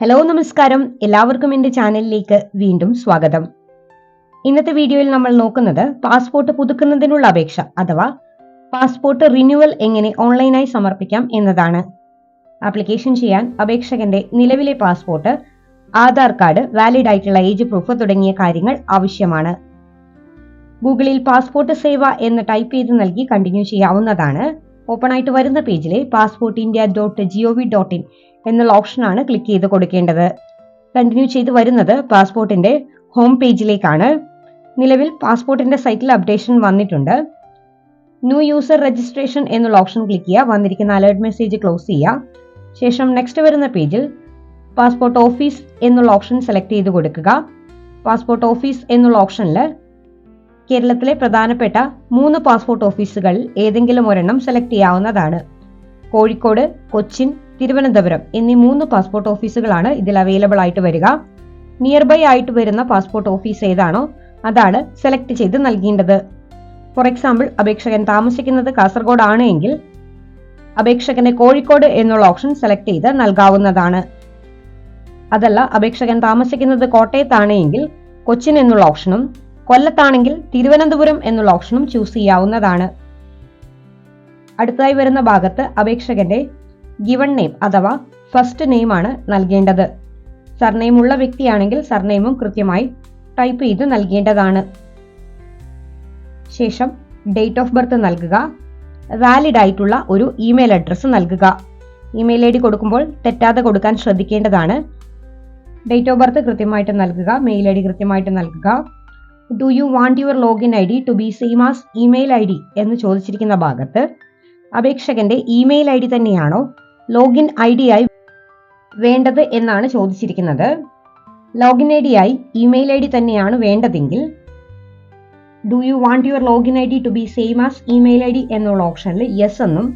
Hello നമസ്കാരം. എല്ലാവർക്കും എന്റെ ചാനലിലേക്ക് വീണ്ടും സ്വാഗതം. ഇന്നത്തെ വീഡിയോയിൽ നമ്മൾ നോക്കുന്നത് പാസ്പോർട്ട് പുതുക്കുന്നതിനുള്ള അപേക്ഷ അഥവാ പാസ്പോർട്ട് റിന്യൂവൽ എങ്ങനെ ഓൺലൈനായി സമർപ്പിക്കാം എന്നതാണ്. ആപ്ലിക്കേഷൻ ചെയ്യാൻ അപേക്ഷകന്റെ നിലവിലെ പാസ്പോർട്ട് ആധാർ കാർഡ് വാലിഡ് ആയിട്ടുള്ള ഏജ് പ്രൂഫ് തുടങ്ങിയ കാര്യങ്ങൾ ആവശ്യമാണ്. ഗൂഗിളിൽ പാസ്പോർട്ട് സേവ എന്ന് ടൈപ്പ് ചെയ്ത് നൽകി കണ്ടിന്യൂ ചെയ്യാവുന്നതാണ്. ഓപ്പൺ ആയിട്ട് വരുന്ന പേജിലെ passport India dot GOV dot in എന്നുള്ള ഓപ്ഷനാണ് ക്ലിക്ക് ചെയ്ത് കൊടുക്കേണ്ടത്. കണ്ടിന്യൂ ചെയ്ത് വരുന്നത് പാസ്പോർട്ടിന്റെ ഹോം പേജിലേക്കാണ് നിലവിൽ പാസ്പോർട്ടിന്റെ സൈറ്റിൽ അപ്ഡേഷൻ വന്നിട്ടുണ്ട്. ന്യൂ യൂസർ രജിസ്ട്രേഷൻ എന്നുള്ള ഓപ്ഷൻ ക്ലിക്ക് ചെയ്യുക. വന്നിരിക്കുന്ന അലേർട്ട് മെസ്സേജ് ക്ലോസ് ചെയ്യുക. ശേഷം നെക്സ്റ്റ് വരുന്ന പേജിൽ പാസ്പോർട്ട് ഓഫീസ് എന്നുള്ള ഓപ്ഷൻ സെലക്ട് ചെയ്ത് കൊടുക്കുക. പാസ്പോർട്ട് ഓഫീസ് എന്നുള്ള ഓപ്ഷനിൽ കേരളത്തിലെ പ്രധാനപ്പെട്ട മൂന്ന് പാസ്പോർട്ട് ഓഫീസുകൾ ഏതെങ്കിലും ഒരെണ്ണം സെലക്ട് ചെയ്യാവുന്നതാണ്. കോഴിക്കോട് കൊച്ചിൻ തിരുവനന്തപുരം എന്നീ മൂന്ന് പാസ്പോർട്ട് ഓഫീസുകളാണ് ഇതിൽ അവൈലബിൾ ആയിട്ട് വരിക. നിയർ ബൈ ആയിട്ട് വരുന്ന പാസ്പോർട്ട് ഓഫീസ് ഏതാണോ അതാണ് സെലക്ട് ചെയ്ത് നൽകേണ്ടത്. ഫോർ എക്സാമ്പിൾ അപേക്ഷകൻ താമസിക്കുന്നത് കാസർഗോഡ് ആണ് എങ്കിൽ അപേക്ഷകന് കോഴിക്കോട് എന്നുള്ള ഓപ്ഷൻ സെലക്ട് ചെയ്ത് നൽകാവുന്നതാണ്. അതല്ല അപേക്ഷകൻ താമസിക്കുന്നത് കോട്ടയത്താണ് എങ്കിൽ കൊച്ചിൻ എന്നുള്ള ഓപ്ഷനും കൊല്ലത്താണെങ്കിൽ തിരുവനന്തപുരം എന്നുള്ള ഓപ്ഷനും ചൂസ് ചെയ്യാവുന്നതാണ്. അടുത്തതായി വരുന്ന ഭാഗത്ത് അപേക്ഷകന്റെ ഗിവൺ നെയിം അഥവാ ഫസ്റ്റ് ആണ് നൽകേണ്ടത്. സർനെയിം ഉള്ള വ്യക്തിയാണെങ്കിൽ സർനെയിമും കൃത്യമായി ടൈപ്പ് ചെയ്ത് നൽകേണ്ടതാണ്. ശേഷം ഡേറ്റ് ഓഫ് ബർത്ത് നൽകുക. വാലിഡ് ആയിട്ടുള്ള ഒരു ഇമെയിൽ അഡ്രസ്സ് നൽകുക. ഇമെയിൽ ഐ ഡി കൊടുക്കുമ്പോൾ തെറ്റാതെ കൊടുക്കാൻ ശ്രദ്ധിക്കേണ്ടതാണ്. ഡേറ്റ് ഓഫ് ബർത്ത് കൃത്യമായിട്ട് നൽകുക. മെയിൽ ഐ ഡി കൃത്യമായിട്ട് നൽകുക. Do you want your login I D to be same as email I D എന്ന് ചോദിച്ചിരിക്കുന്ന ഭാഗത്ത് അപേക്ഷകന്റെ ഇമെയിൽ ഐ ഡി തന്നെയാണോ? ലോഗിൻ ഐ ആയി വേണ്ടത് എന്നാണ് ചോദിച്ചിരിക്കുന്നത്. ലോഗിൻ ഐ ആയി ഇമെയിൽ ഐ ഡി തന്നെയാണ് വേണ്ടതെങ്കിൽ do you want your login I D to be same as email I D എന്നുള്ള ഓപ്ഷനിൽ യെസ് എന്നും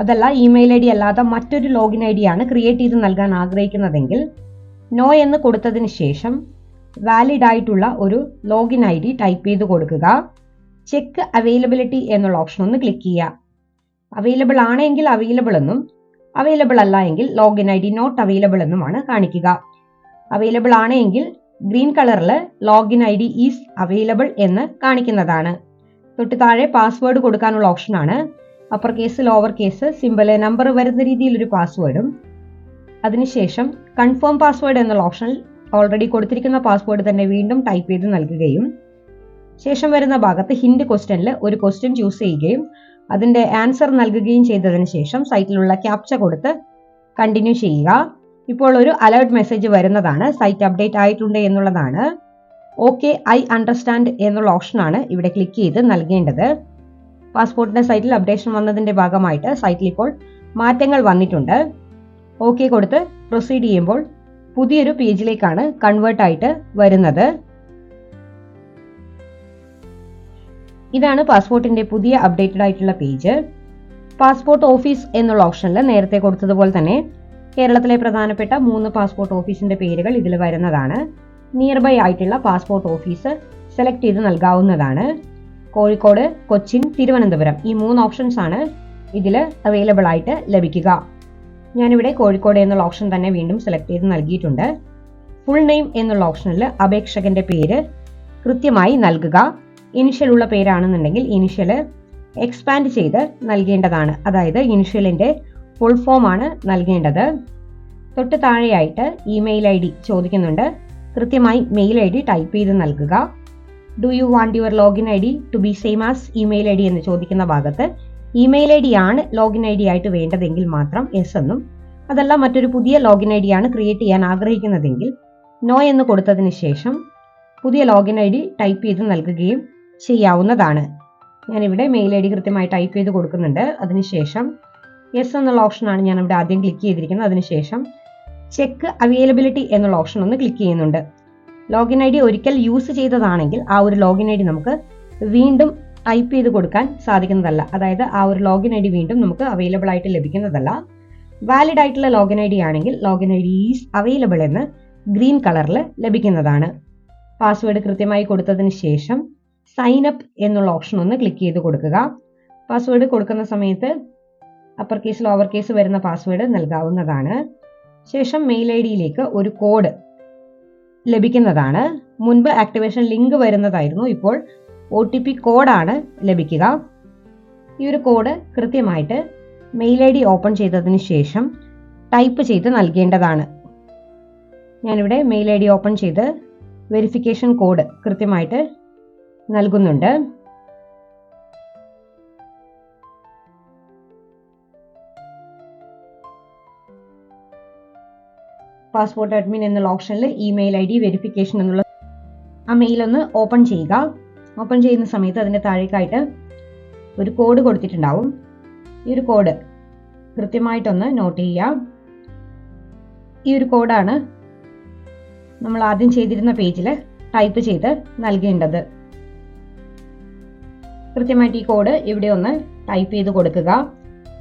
അതല്ല ഇമെയിൽ ഐ ഡി അല്ലാതെ മറ്റൊരു ലോഗിൻ ഐ ആണ് ക്രിയേറ്റ് ചെയ്ത് നൽകാൻ ആഗ്രഹിക്കുന്നതെങ്കിൽ നോ എന്ന് കൊടുത്തതിന് ശേഷം വാലിഡ് ആയിട്ടുള്ള ഒരു ലോഗിൻ ഐ ഡി ടൈപ്പ് ചെയ്ത് കൊടുക്കുക. ചെക്ക് അവൈലബിലിറ്റി എന്നുള്ള ഓപ്ഷൻ ഒന്ന് ക്ലിക്ക് ചെയ്യുക. അവൈലബിൾ ആണെങ്കിൽ അവൈലബിൾ എന്നും അവൈലബിൾ അല്ല എങ്കിൽ login I D not available എന്നുമാണ് കാണിക്കുക. അവൈലബിൾ ആണ് എങ്കിൽ ഗ്രീൻ കളറിൽ login I D is available എന്ന് കാണിക്കുന്നതാണ്. തൊട്ട് താഴെ പാസ്വേഡ് കൊടുക്കാനുള്ള ഓപ്ഷനാണ് upper case lower case simple number വരുന്ന രീതിയിൽ ഒരു പാസ്വേഡും അതിനുശേഷം കൺഫേം പാസ്വേഡ് എന്നുള്ള ഓപ്ഷനിൽ ഓൾറെഡി കൊടുത്തിരിക്കുന്ന പാസ്വേഡ് തന്നെ വീണ്ടും ടൈപ്പ് ചെയ്ത് നൽകുകയും ശേഷം വരുന്ന ഭാഗത്ത് ഹിൻഡ് ക്വസ്റ്റ്യനിൽ ഒരു ക്വസ്റ്റ്യൻ ചൂസ് ചെയ്യുകയും അതിന്റെ ആൻസർ നൽകുകയും ചെയ്തതിന് ശേഷം സൈറ്റിലുള്ള ക്യാപ്ച കൊടുത്ത് കണ്ടിന്യൂ ചെയ്യുക. ഇപ്പോൾ ഒരു അലേർട്ട് മെസ്സേജ് വരുന്നതാണ്. സൈറ്റ് അപ്ഡേറ്റ് ആയിട്ടുണ്ട് എന്നുള്ളതാണ്. ഓക്കെ ഐ അണ്ടർസ്റ്റാൻഡ് എന്നുള്ള ഓപ്ഷനാണ് ഇവിടെ ക്ലിക്ക് ചെയ്ത് നൽകേണ്ടത്. പാസ്പോർട്ടിന്റെ സൈറ്റിൽ അപ്ഡേഷൻ വന്നതിന്റെ ഭാഗമായിട്ട് സൈറ്റിൽ ഇപ്പോൾ മാറ്റങ്ങൾ വന്നിട്ടുണ്ട്. ഓക്കെ കൊടുത്ത് പ്രൊസീഡ് ചെയ്യുമ്പോൾ പുതിയൊരു പേജിലേക്കാണ് കൺവേർട്ട് ആയിട്ട് വരുന്നത്. ഇതാണ് പാസ്പോർട്ടിന്റെ പുതിയ അപ്ഡേറ്റഡ് ആയിട്ടുള്ള പേജ്. പാസ്പോർട്ട് ഓഫീസ് എന്നുള്ള ഓപ്ഷനിൽ നേരത്തെ കൊടുത്തതുപോലെ തന്നെ കേരളത്തിലെ പ്രധാനപ്പെട്ട മൂന്ന് പാസ്പോർട്ട് ഓഫീസിന്റെ പേരുകൾ ഇതിൽ വരുന്നതാണ്. നിയർ ബൈ ആയിട്ടുള്ള പാസ്പോർട്ട് ഓഫീസ് സെലക്ട് ചെയ്ത് നൽകാവുന്നതാണ്. കോഴിക്കോട് കൊച്ചിൻ തിരുവനന്തപുരം ഈ മൂന്ന് ഓപ്ഷൻസ് ആണ് ഇതിൽ അവൈലബിൾ ആയിട്ട് ലഭിക്കുക. ഞാനിവിടെ കോഴിക്കോട് എന്നുള്ള ഓപ്ഷൻ തന്നെ വീണ്ടും സെലക്ട് ചെയ്ത് നൽകിയിട്ടുണ്ട്. ഫുൾ നെയിം എന്നുള്ള ഓപ്ഷനിൽ അപേക്ഷകന്റെ പേര് കൃത്യമായി നൽകുക. ഇനിഷ്യൽ ഉള്ള പേരാണെന്നുണ്ടെങ്കിൽ ഇനിഷ്യൽ എക്സ്പാൻഡ് ചെയ്ത് നൽകേണ്ടതാണ്. അതായത് ഇനിഷ്യലിന്റെ ഫുൾ ഫോം ആണ് നൽകേണ്ടത്. തൊട്ട് താഴെയായിട്ട് ഇമെയിൽ ഐ ഡി ചോദിക്കുന്നുണ്ട്. കൃത്യമായി മെയിൽ ഐ ഡി ടൈപ്പ് ചെയ്ത് നൽകുക. Do you want your login I D to be same as email I D എന്ന് ചോദിക്കുന്ന ഭാഗത്ത് ഇമെയിൽ ഐ ഡി ആണ് ലോഗിൻ ഐ ഡി ആയിട്ട് വേണ്ടതെങ്കിൽ മാത്രം എസ് എന്നും അതല്ല മറ്റൊരു പുതിയ ലോഗിൻ ഐ ഡി ആണ് ക്രിയേറ്റ് ചെയ്യാൻ ആഗ്രഹിക്കുന്നതെങ്കിൽ നോ എന്ന് കൊടുത്തതിന് ശേഷം പുതിയ ലോഗിൻ ഐ ഡി ടൈപ്പ് ചെയ്ത് നൽകുകയും ചെയ്യാവുന്നതാണ്. ഞാനിവിടെ മെയിൽ ഐ ഡി കൃത്യമായി ടൈപ്പ് ചെയ്ത് കൊടുക്കുന്നുണ്ട്. അതിനുശേഷം യെസ് എന്നുള്ള ഓപ്ഷനാണ് ഞാൻ ഇവിടെ ആദ്യം ക്ലിക്ക് ചെയ്തിരിക്കുന്നത്. അതിനുശേഷം ചെക്ക് അവൈലബിലിറ്റി എന്നുള്ള ഓപ്ഷൻ ഒന്ന് ക്ലിക്ക് ചെയ്യുന്നുണ്ട്. ലോഗിൻ ഐ ഡി ഒരിക്കൽ യൂസ് ചെയ്തതാണെങ്കിൽ ആ ഒരു ലോഗിൻ ഐ ഡി നമുക്ക് വീണ്ടും ടൈപ്പ് ചെയ്ത് കൊടുക്കാൻ സാധിക്കുന്നതല്ല. അതായത് ആ ഒരു ലോഗിൻ ഐ ഡി വീണ്ടും നമുക്ക് അവൈലബിൾ ആയിട്ട് ലഭിക്കുന്നതല്ല. വാലിഡ് ആയിട്ടുള്ള ലോഗിൻ ഐ ഡി ആണെങ്കിൽ login I D is available എന്ന് ഗ്രീൻ കളറിൽ ലഭിക്കുന്നതാണ്. പാസ്വേഡ് കൃത്യമായി കൊടുത്തതിന് ശേഷം സൈൻ അപ്പ് എന്നുള്ള ഓപ്ഷൻ ഒന്ന് ക്ലിക്ക് ചെയ്ത് കൊടുക്കുക. പാസ്വേഡ് കൊടുക്കുന്ന സമയത്ത് അപ്പർ കേസ് ലോവർ കേസ് വരുന്ന പാസ്വേഡ് നൽകാവുന്നതാണ്. ശേഷം മെയിൽ ഐ ഡിയിലേക്ക് ഒരു കോഡ് ലഭിക്കുന്നതാണ്. മുൻപ് ആക്ടിവേഷൻ ലിങ്ക് വരുന്നതായിരുന്നു. ഇപ്പോൾ ഒ ടി പി കോഡാണ് ലഭിക്കുക. ഈ ഒരു കോഡ് കൃത്യമായിട്ട് മെയിൽ ഐ ഡി ഓപ്പൺ ചെയ്തതിന് ശേഷം ടൈപ്പ് ചെയ്ത് നൽകേണ്ടതാണ്. ഞാനിവിടെ മെയിൽ ഐ ഡി ഓപ്പൺ ചെയ്ത് വെരിഫിക്കേഷൻ കോഡ് കൃത്യമായിട്ട് നൽകുന്നുണ്ട്. പാസ്പോർട്ട് അഡ്മിൻ എന്നുള്ള ഓപ്ഷനിൽ ഇമെയിൽ ഐ ഡി വെരിഫിക്കേഷൻ എന്നുള്ള ആ മെയിൽ ഒന്ന് ഓപ്പൺ ചെയ്യുക. ഓപ്പൺ ചെയ്യുന്ന സമയത്ത് അതിന്റെ താഴേക്കായിട്ട് ഒരു കോഡ് കൊടുത്തിട്ടുണ്ടാവും. ഈ ഒരു കോഡ് കൃത്യമായിട്ടൊന്ന് നോട്ട് ചെയ്യുക. ഈ ഒരു കോഡാണ് നമ്മൾ ആദ്യം ചെയ്തിരുന്ന പേജിൽ ടൈപ്പ് ചെയ്ത് നൽകേണ്ടത്. കൃത്യമായിട്ട് ഈ കോഡ് ഇവിടെ ഒന്ന് ടൈപ്പ് ചെയ്ത് കൊടുക്കുക.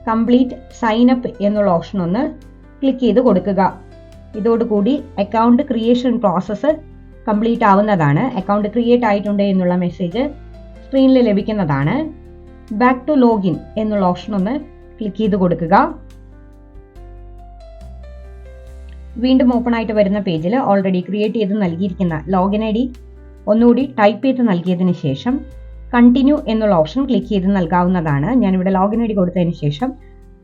കംപ്ലീറ്റ് സൈൻ അപ്പ് എന്നുള്ള ഓപ്ഷൻ ഒന്ന് ക്ലിക്ക് ചെയ്ത് കൊടുക്കുക. ഇതോടുകൂടി അക്കൗണ്ട് ക്രിയേഷൻ പ്രോസസ്സ് കംപ്ലീറ്റ് ആവുന്നതാണ്. അക്കൗണ്ട് ക്രിയേറ്റ് ആയിട്ടുണ്ട് എന്നുള്ള മെസ്സേജ് സ്ക്രീനിൽ ലഭിക്കുന്നതാണ്. ബാക്ക് ടു ലോഗിൻ എന്നുള്ള ഓപ്ഷൻ ഒന്ന് ക്ലിക്ക് ചെയ്ത് കൊടുക്കുക. വീണ്ടും ഓപ്പൺ ആയിട്ട് വരുന്ന പേജിൽ ഓൾറെഡി ക്രിയേറ്റ് ചെയ്ത് നൽകിയിരിക്കുന്ന ലോഗിൻ ഐ ഡി ഒന്നുകൂടി ടൈപ്പ് ചെയ്ത് നൽകിയതിന് ശേഷം കണ്ടിന്യൂ എന്നുള്ള ഓപ്ഷൻ ക്ലിക്ക് ചെയ്ത് നൽകാവുന്നതാണ്. ഞാനിവിടെ ലോഗിൻ ഐ ഡി കൊടുത്തതിന് ശേഷം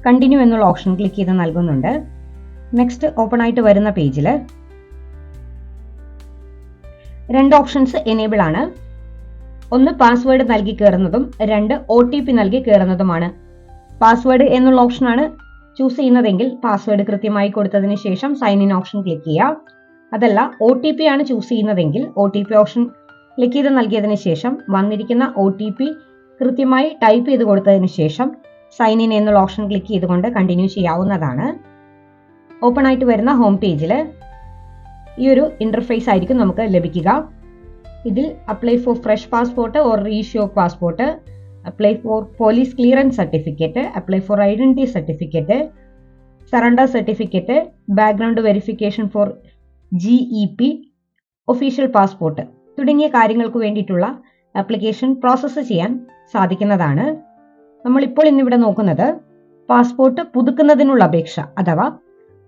കണ്ടിന്യൂ എന്നുള്ള ഓപ്ഷൻ ക്ലിക്ക് ചെയ്ത് നൽകുന്നുണ്ട്. നെക്സ്റ്റ് ഓപ്പൺ ആയിട്ട് വരുന്ന പേജിൽ രണ്ട് ഓപ്ഷൻസ് എനേബിൾ ആണ്. ഒന്ന് പാസ്വേഡ് നൽകി കയറുന്നതും രണ്ട് ഒ ടി പി നൽകി കയറുന്നതുമാണ് പാസ്വേഡ് എന്നുള്ള ഓപ്ഷനാണ് ചൂസ് ചെയ്യുന്നതെങ്കിൽ പാസ്വേഡ് കൃത്യമായി കൊടുത്തതിന് ശേഷം സൈൻ ഇൻ ഓപ്ഷൻ ക്ലിക്ക് ചെയ്യുക അതല്ല ഒ ടി പി ആണ് ചൂസ് ചെയ്യുന്നതെങ്കിൽ O T P option click നൽകിയതിനു ശേഷം വന്നിരിക്കുന്ന ഒ ടി പി കൃത്യമായി ടൈപ്പ് ചെയ്ത് കൊടുത്തതിന് ശേഷം സൈൻ ഇൻ എന്നുള്ള ഓപ്ഷൻ ക്ലിക്ക് ചെയ്തുകൊണ്ട് കണ്ടിന്യൂ ചെയ്യാവുന്നതാണ്. ഓപ്പൺ ആയിട്ട് വരുന്ന ഹോം പേജിൽ ഈ ഒരു ഇന്റർഫേസ് ആയിരിക്കും നമുക്ക് ലഭിക്കുക. ഇതിൽ apply for fresh passport or reissue passport apply for police clearance certificate apply for identity certificate surrender certificate background verification for G E P official passport തുടങ്ങിയ കാര്യങ്ങൾക്ക് വേണ്ടിയിട്ടുള്ള ആപ്ലിക്കേഷൻ പ്രോസസ്സ് ചെയ്യാൻ സാധിക്കുന്നതാണ്. നമ്മളിപ്പോൾ ഇന്നിവിടെ നോക്കുന്നത് പാസ്പോർട്ട് പുതുക്കുന്നതിനുള്ള അപേക്ഷ അഥവാ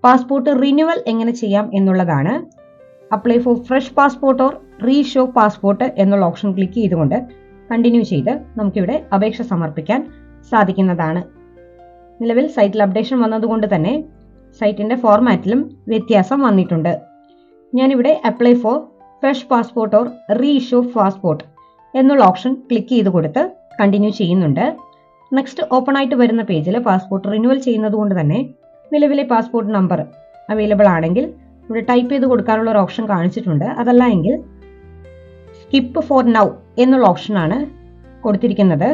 പാസ്പോർട്ട് റിന്യൂവൽ എങ്ങനെ ചെയ്യാം എന്നുള്ളതാണ്. Apply for fresh passport or reissue passport എന്നുള്ള ഓപ്ഷൻ ക്ലിക്ക് ചെയ്തുകൊണ്ട് കണ്ടിന്യൂ ചെയ്ത് നമുക്കിവിടെ അപേക്ഷ സമർപ്പിക്കാൻ സാധിക്കുന്നതാണ്. നിലവിൽ സൈറ്റിൽ അപ്ഡേഷൻ വന്നതുകൊണ്ട് തന്നെ സൈറ്റിന്റെ ഫോർമാറ്റിലും വ്യത്യാസം വന്നിട്ടുണ്ട്. ഞാനിവിടെ apply for fresh passport or reissue passport എന്നുള്ള ഓപ്ഷൻ ക്ലിക്ക് ചെയ്ത് കൊടുത്ത് കണ്ടിന്യൂ ചെയ്യുന്നുണ്ട്. നെക്സ്റ്റ് ഓപ്പൺ ആയിട്ട് വരുന്ന പേജിൽ പാസ്പോർട്ട് റിന്യൂവൽ ചെയ്യുന്നത് കൊണ്ട് തന്നെ നിലവിലെ പാസ്പോർട്ട് നമ്പർ അവൈലബിൾ ആണെങ്കിൽ ഇവിടെ ടൈപ്പ് ചെയ്ത് കൊടുക്കാനുള്ള ഒരു ഓപ്ഷൻ കാണിച്ചിട്ടുണ്ട്. അതല്ല എങ്കിൽ സ്കിപ്പ് ഫോർ നൗ എന്നുള്ള ഓപ്ഷനാണ് കൊടുത്തിരിക്കുന്നത്.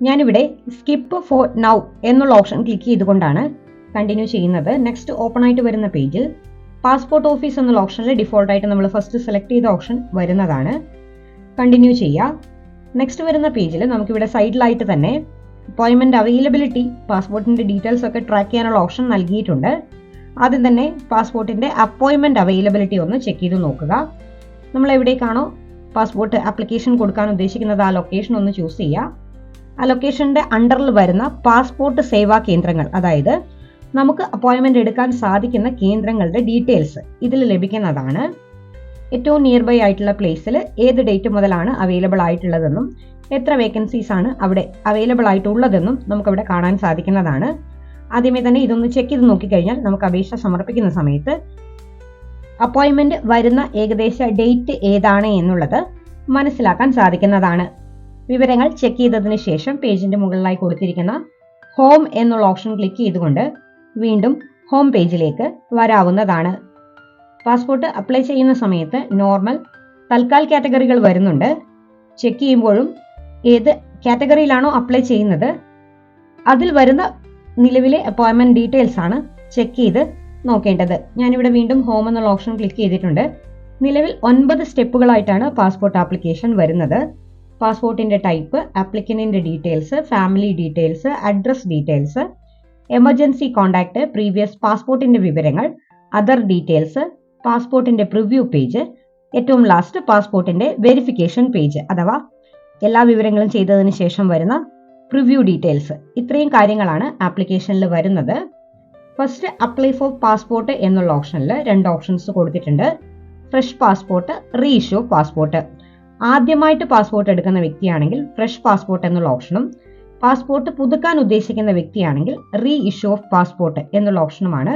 ഞാനിവിടെ സ്കിപ്പ് ഫോർ നൗ എന്നുള്ള ഓപ്ഷൻ ക്ലിക്ക് ചെയ്തുകൊണ്ടാണ് കണ്ടിന്യൂ ചെയ്യുന്നത്. നെക്സ്റ്റ് ഓപ്പൺ ആയിട്ട് വരുന്ന പേജിൽ പാസ്പോർട്ട് ഓഫീസ് എന്നുള്ള ഓപ്ഷനിൽ ഡിഫോൾട്ടായിട്ട് നമ്മൾ ഫസ്റ്റ് സെലക്ട് ചെയ്ത ഓപ്ഷൻ വരുന്നതാണ്. കണ്ടിന്യൂ ചെയ്യുക നെക്സ്റ്റ് വരുന്ന പേജിൽ നമുക്കിവിടെ സൈഡിലായിട്ട് തന്നെ അപ്പോയിൻമെന്റ് അവൈലബിലിറ്റി പാസ്പോർട്ടിന്റെ ഡീറ്റെയിൽസ് ഒക്കെ ട്രാക്ക് ചെയ്യാനുള്ള ഓപ്ഷൻ നൽകിയിട്ടുണ്ട്. ആദ്യം തന്നെ പാസ്പോർട്ടിന്റെ അപ്പോയിൻമെന്റ് അവൈലബിലിറ്റി ഒന്ന് ചെക്ക് ചെയ്ത് നോക്കുക. നമ്മൾ എവിടേക്കാണോ പാസ്പോർട്ട് ആപ്ലിക്കേഷൻ കൊടുക്കാൻ ഉദ്ദേശിക്കുന്നത് ആ ലൊക്കേഷൻ ഒന്ന് ചൂസ് ചെയ്യുക ആ ലൊക്കേഷന്റെ അണ്ടറിൽ വരുന്ന പാസ്പോർട്ട് സേവാ കേന്ദ്രങ്ങൾ അതായത് നമുക്ക് അപ്പോയിൻമെന്റ് എടുക്കാൻ സാധിക്കുന്ന കേന്ദ്രങ്ങളുടെ ഡീറ്റെയിൽസ് ഇതിൽ ലഭിക്കുന്നതാണ്. ഏറ്റവും നിയർ ബൈ ആയിട്ടുള്ള പ്ലേസിൽ ഏത് ഡേറ്റ് മുതലാണ് അവൈലബിൾ ആയിട്ടുള്ളതെന്നും എത്ര വേക്കൻസീസ് ആണ് അവിടെ അവൈലബിൾ ആയിട്ടുള്ളതെന്നും നമുക്കവിടെ കാണാൻ സാധിക്കുന്നതാണ്. ആദ്യമേ തന്നെ ഇതൊന്ന് ചെക്ക് ചെയ്ത് നോക്കിക്കഴിഞ്ഞാൽ നമുക്ക് അപേക്ഷ സമർപ്പിക്കുന്ന സമയത്ത് അപ്പോയിൻമെന്റ് വരുന്ന ഏകദേശ ഡേറ്റ് ഏതാണ് എന്നുള്ളത് മനസ്സിലാക്കാൻ സാധിക്കുന്നതാണ്. വിവരങ്ങൾ ചെക്ക് ചെയ്തതിന് ശേഷം പേജിന്റെ മുകളിലായി കൊടുത്തിരിക്കുന്ന ഹോം എന്നുള്ള ഓപ്ഷൻ ക്ലിക്ക് ചെയ്തുകൊണ്ട് വീണ്ടും ഹോം പേജിലേക്ക് വരാവുന്നതാണ്. പാസ്പോർട്ട് അപ്ലൈ ചെയ്യുന്ന സമയത്ത് നോർമൽ തൽക്കാൽ കാറ്റഗറികൾ വരുന്നുണ്ട്. ചെക്ക് ചെയ്യുമ്പോഴും ഏത് കാറ്റഗറിയിലാണോ അപ്ലൈ ചെയ്യുന്നത് അതിൽ വരുന്ന നിലവിലെ അപ്പോയിൻമെന്റ് ഡീറ്റെയിൽസ് ആണ് ചെക്ക് ചെയ്ത് നോക്കേണ്ടത്. ഞാനിവിടെ വീണ്ടും ഹോം എന്നുള്ള ഓപ്ഷൻ ക്ലിക്ക് ചെയ്തിട്ടുണ്ട്. നിലവിൽ ഒൻപത് സ്റ്റെപ്പുകളായിട്ടാണ് പാസ്പോർട്ട് ആപ്ലിക്കേഷൻ വരുന്നത്. പാസ്പോർട്ടിന്റെ type ആപ്ലിക്കനിന്റെ details family details address details emergency contact previous പാസ്പോർട്ടിന്റെ വിവരങ്ങൾ അതർ ഡീറ്റെയിൽസ് പാസ്പോർട്ടിന്റെ പ്രിവ്യൂ പേജ് ഏറ്റവും ലാസ്റ്റ് പാസ്പോർട്ടിന്റെ വെരിഫിക്കേഷൻ പേജ് അഥവാ എല്ലാ വിവരങ്ങളും ചെയ്തതിന് ശേഷം വരുന്ന പ്രിവ്യൂ ഡീറ്റെയിൽസ് ഇത്രയും കാര്യങ്ങളാണ് ആപ്ലിക്കേഷനിൽ വരുന്നത്. ഫസ്റ്റ് അപ്ലൈ ഫോർ പാസ്പോർട്ട് എന്നുള്ള ഓപ്ഷനിൽ രണ്ട് ഓപ്ഷൻസ് കൊടുത്തിട്ടുണ്ട്. ഫ്രഷ് പാസ്പോർട്ട് റീഇഷ്യൂ പാസ്പോർട്ട് ആദ്യമായിട്ട് പാസ്പോർട്ട് എടുക്കുന്ന വ്യക്തിയാണെങ്കിൽ ഫ്രഷ് പാസ്പോർട്ട് എന്നുള്ള ഓപ്ഷനും പാസ്പോർട്ട് പുതുക്കാൻ ഉദ്ദേശിക്കുന്ന വ്യക്തിയാണെങ്കിൽ റീ ഇഷ്യൂ ഓഫ് പാസ്പോർട്ട് എന്നുള്ള ഓപ്ഷനുമാണ്